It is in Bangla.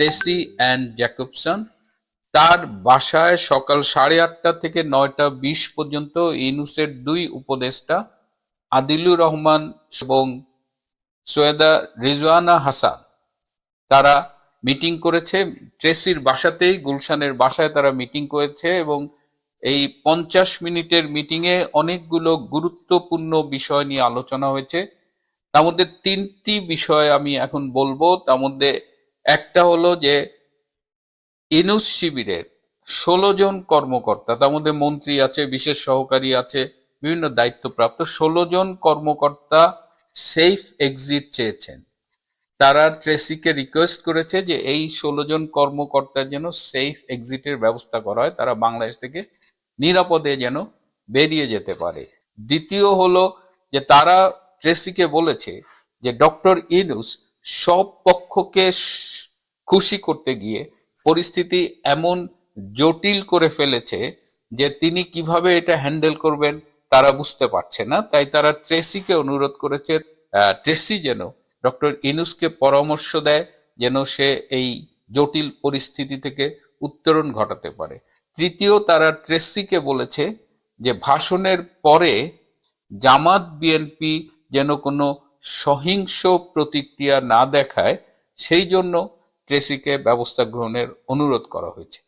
ট্রেসি অ্যান্ড জ্যাকবসন তার বাসায় সকাল সাড়ে আটটা থেকে নয়টা বিশ পর্যন্ত ইনুসের দুই উপদেষ্টা আদিলুর রহমান এবং সৈয়দা রিজওয়ানা হাসান। তারা মিটিং করেছে, ট্রেসির বাসাতেই, গুলশানের বাসায় তারা মিটিং করেছে এবং এই পঞ্চাশ মিনিটের মিটিংয়ে অনেকগুলো গুরুত্বপূর্ণ বিষয় নিয়ে আলোচনা হয়েছে। তার মধ্যে তিনটি বিষয় আমি এখন বলব। তার মধ্যে একটা হলো যে এনুস শিবিরের ষোলো জন কর্মকর্তা, তার মধ্যে মন্ত্রী আছে, বিশেষ সহকারী আছে, বিভিন্ন দায়িত্বপ্রাপ্ত, ষোলো জন কর্মকর্তা সেফ এক্সিট চেয়েছেন। তারা ট্রেসিকে রিকোয়েস্ট করেছে যে এই ষোলো জন কর্মকর্তার যেন সেফ এক্সিটের ব্যবস্থা করা হয়, তারা বাংলাদেশ থেকে নিরাপদে যেন বেরিয়ে যেতে পারে। দ্বিতীয় হলো যে তারা ট্রেসিকে বলেছে যে ডক্টর ইনুস সব পক্ষকে খুশি করতে গিয়ে পরিস্থিতি এমন জটিল করে ফেলেছে যে তিনি কীভাবে এটা হ্যান্ডেল করবেন তারা বুঝতে পারছে না। তাই তারা ট্রেসিকে অনুরোধ করেছে ট্রেসি যেন ডক্টর ইনুসকে পরামর্শ দেয় যেন সে এই জটিল পরিস্থিতি থেকে উত্তরণ ঘটাতে পারে। তৃতীয়, তারা ট্রেসিকে বলেছে যে ভাষণের পরে জামাত বিএনপি যেন কোনো সহিংস প্রতিক্রিয়া না দেখায় সেই জন্য ট্রেসিকে ব্যবস্থা গ্রহণের অনুরোধ করা হয়েছে।